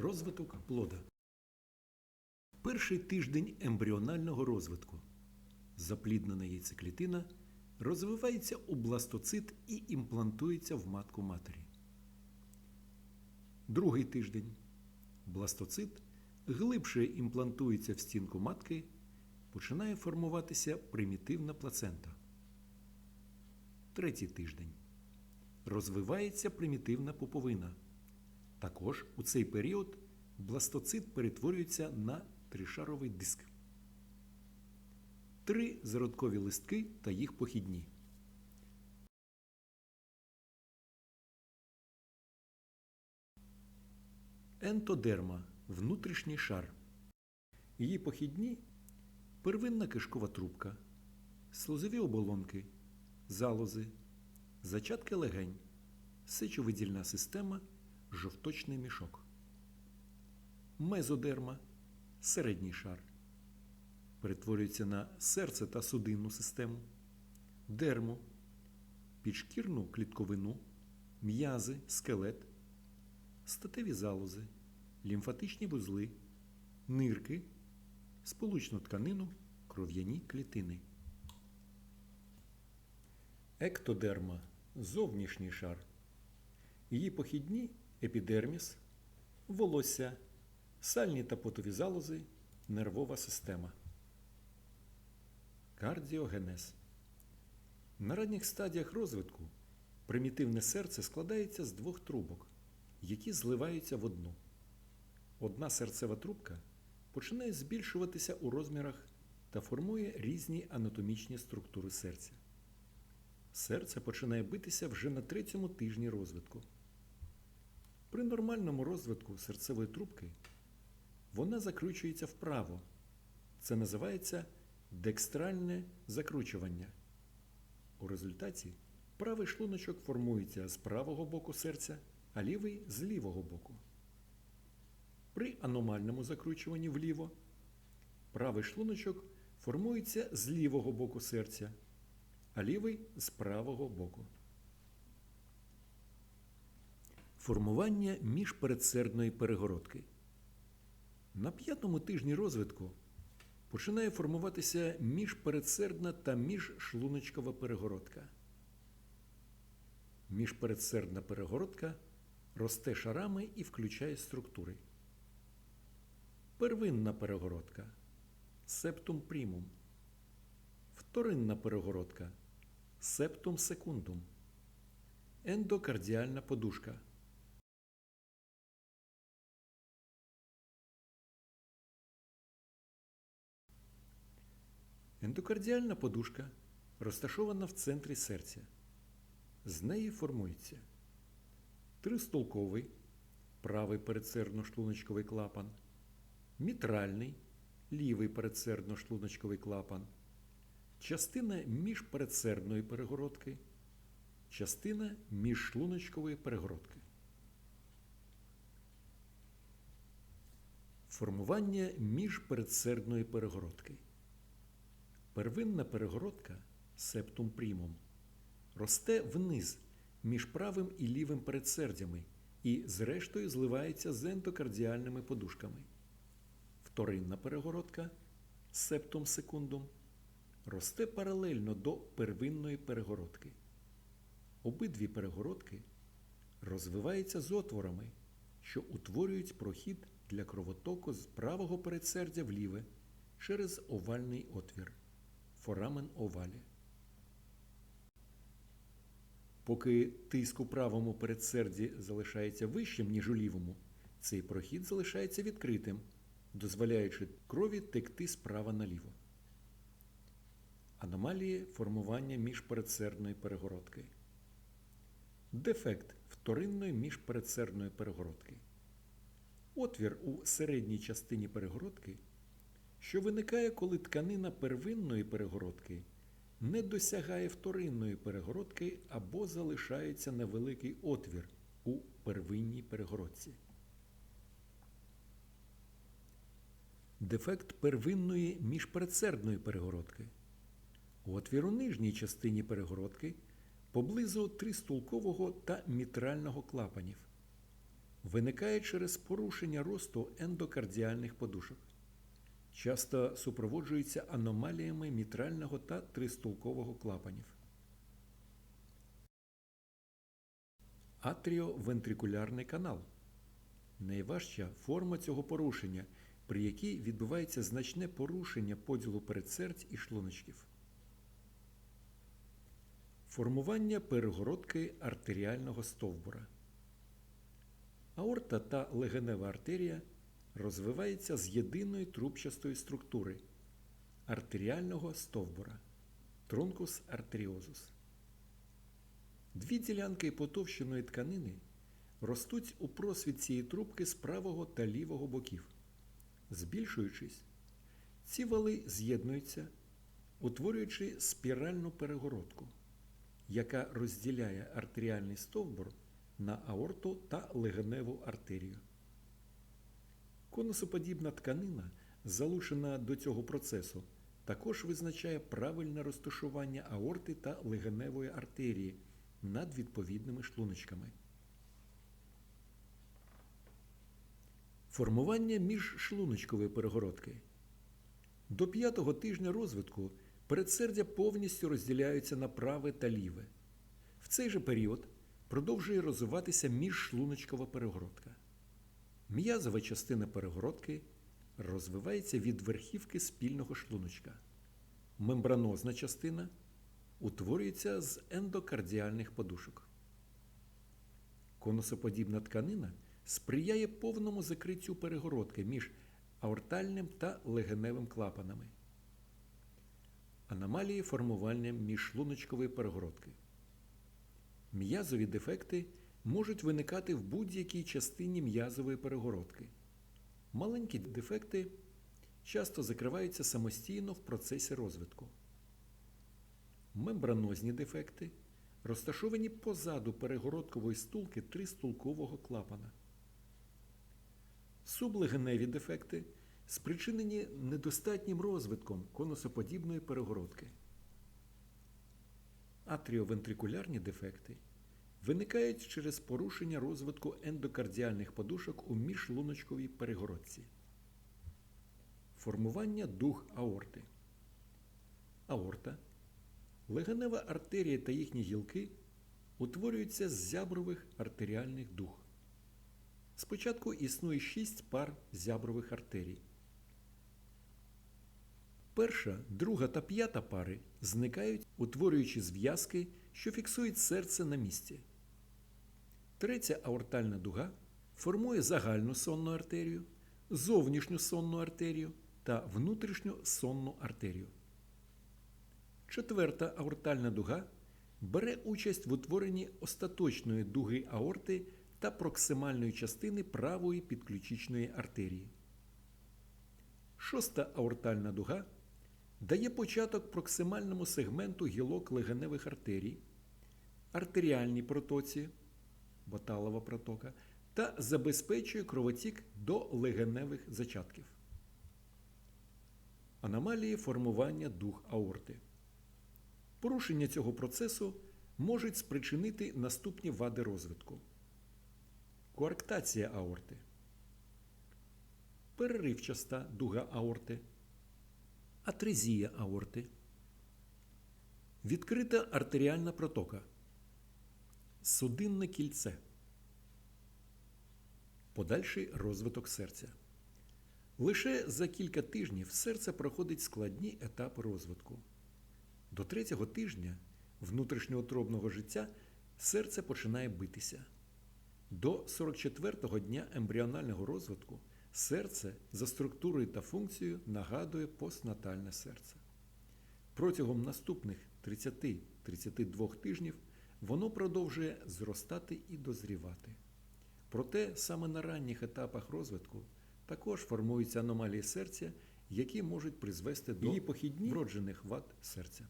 Розвиток плода. Перший тиждень ембріонального розвитку. Запліднена яйцеклітина розвивається у бластоцит і імплантується в матку матері. Другий тиждень. Бластоцит глибше імплантується в стінку матки, починає формуватися примітивна плацента. Третій тиждень. Розвивається примітивна пуповина. Також у цей період бластоцит перетворюється на тришаровий диск. Три зародкові листки та їх похідні. Ентодерма внутрішній шар. Її похідні первинна кишкова трубка, слозові оболонки, залози, зачатки легень, сечовидільна система, жовточний мішок. Мезодерма середній шар. Перетворюється на серце та судинну систему, дерму, підшкірну клітковину, м'язи, скелет, статеві залози, лімфатичні вузли, нирки, сполучну тканину, кров'яні клітини. Ектодерма зовнішній шар. Її похідні епідерміс, волосся, сальні та потові залози, нервова система. Кардіогенез. На ранніх стадіях розвитку примітивне серце складається з двох трубок, які зливаються в одну. Одна серцева трубка починає збільшуватися у розмірах та формує різні анатомічні структури серця. Серце починає битися вже на третьому тижні розвитку. При нормальному розвитку серцевої трубки вона закручується вправо. Це називається декстральне закручування. У результаті правий шлуночок формується з правого боку серця, а лівий з лівого боку. При аномальному закручуванні вліво правий шлуночок формується з лівого боку серця, а лівий з правого боку. Формування міжпередсердної перегородки. На п'ятому тижні розвитку починає формуватися міжпередсердна та міжшлуночкова перегородка. Міжпередсердна перегородка росте шарами і включає структури. Первинна перегородка септум примум. Вторинна перегородка септум секундум. Ендокардіальна подушка. Ендокардіальна подушка розташована в центрі серця. З неї формується тристолковий правий передсердно-шлуночковий клапан, мітральний лівий передсердно-шлуночковий клапан, частина міжпередсердної перегородки, частина міжшлуночкової перегородки. Формування міжпередсердної перегородки. Первинна перегородка септум примум росте вниз між правим і лівим передсердями і, зрештою, зливається з ендокардіальними подушками. Вторинна перегородка септум секундум росте паралельно до первинної перегородки. Обидві перегородки розвиваються з отворами, що утворюють прохід для кровотоку з правого передсердя в ліве через овальний отвір форамен овалі. Поки тиск у правому передсерді залишається вищим, ніж у лівому, цей прохід залишається відкритим, дозволяючи крові текти справа наліво. Аномалії формування міжпередсердної перегородки. Дефект вторинної міжпередсердної перегородки. Отвір у середній частині перегородки що виникає, коли тканина первинної перегородки не досягає вторинної перегородки або залишається невеликий отвір у первинній перегородці. Дефект первинної міжпередсердної перегородки. Отвір у нижній частині перегородки поблизу тристулкового та мітрального клапанів. виникає через порушення росту ендокардіальних подушок. Часто супроводжується аномаліями мітрального та тристулкового клапанів. Атріовентрикулярний канал найважча форма цього порушення, при якій відбувається значне порушення поділу передсердь і шлуночків. Формування перегородки артеріального стовбура. Аорта та легенева артерія розвиваються з єдиної трубчастої структури артеріального стовбура трункус артеріозус. Дві ділянки потовщеної тканини ростуть у просвіт цієї трубки з правого та лівого боків. Збільшуючись, ці вали з'єднуються, утворюючи спіральну перегородку, яка розділяє артеріальний стовбур на аорту та легеневу артерію. Конусоподібна тканина, залучена до цього процесу, також визначає правильне розташування аорти та легеневої артерії над відповідними шлуночками. Формування міжшлуночкової перегородки. До п'ятого тижня розвитку передсердя повністю розділяються на праве та ліве. В цей же період продовжує розвиватися міжшлуночкова перегородка. М'язова частина перегородки розвивається від верхівки спільного шлуночка. Мембранозна частина утворюється з ендокардіальних подушок. Конусоподібна тканина сприяє повному закриттю перегородки між аортальним та легеневим клапанами. Аномалії формування міжшлуночкової перегородки. М'язові дефекти можуть виникати в будь-якій частині м'язової перегородки. Маленькі дефекти часто закриваються самостійно в процесі розвитку. Мембранозні дефекти розташовані позаду перегородкової стулки тристулкового клапана. Сублегеневі дефекти спричинені недостатнім розвитком конусоподібної перегородки. Атріовентрикулярні дефекти виникають через порушення розвитку ендокардіальних подушок у міжлуночковій перегородці. Формування дуг аорти. Аорта, легенева артерія та їхні гілки утворюються з зябрових артеріальних дуг. Спочатку існує шість пар зябрових артерій. Перша, друга та п'ята пари зникають, утворюючи зв'язки, що фіксують серце на місці. Третя аортальна дуга формує загальну сонну артерію, зовнішню сонну артерію та внутрішню сонну артерію. Четверта аортальна дуга бере участь в утворенні остаточної дуги аорти та проксимальної частини правої підключичної артерії. Шоста аортальна дуга дає початок проксимальному сегменту гілок легеневих артерій, артеріальній протоці, боталова протока та забезпечує кровотік до легеневих зачатків. Аномалії формування дуг аорти. Порушення цього процесу можуть спричинити наступні вади розвитку. Коарктація аорти. Переривчаста дуга аорти. Атрезія аорти. Відкрита артеріальна протока. Судинне кільце. Подальший розвиток серця. Лише за кілька тижнів серце проходить складні етапи розвитку. До третього тижня внутрішньоутробного життя серце починає битися. До 44-го дня ембріонального розвитку серце за структурою та функцією нагадує постнатальне серце. Протягом наступних 30-32 тижнів воно продовжує зростати і дозрівати. Проте саме на ранніх етапах розвитку також формуються аномалії серця, які можуть призвести до похідні вроджених вад серця.